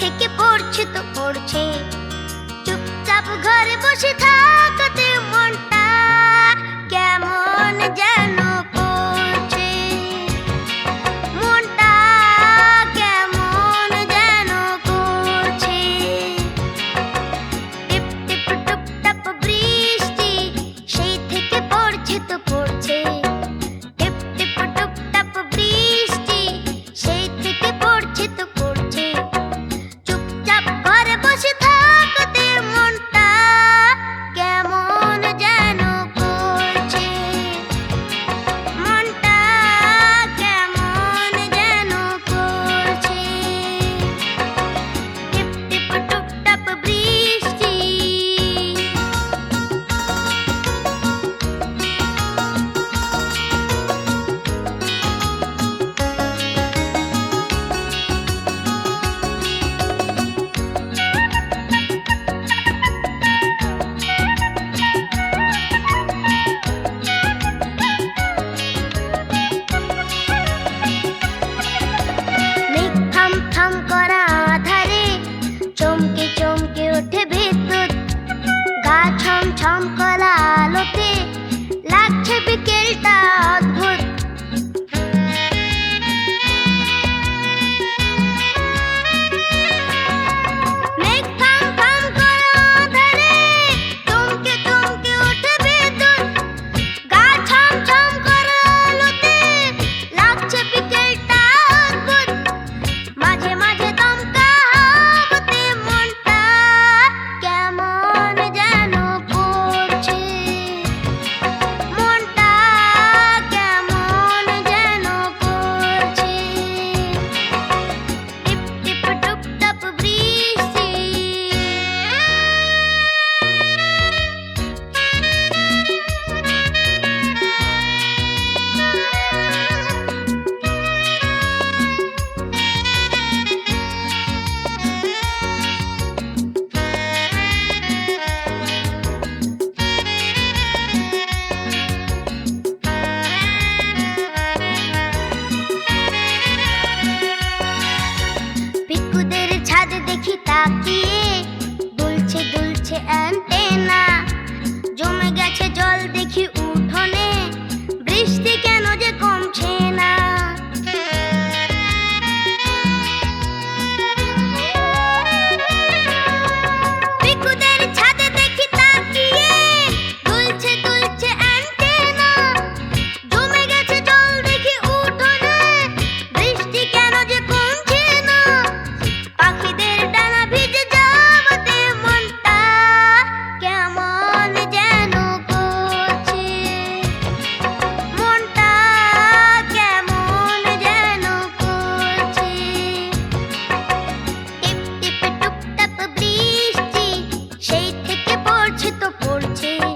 থেকে পড়ছে তো পড়ছে। চুপচাপ ঘরে বসে থাকতে all the cute তো পড়ছে।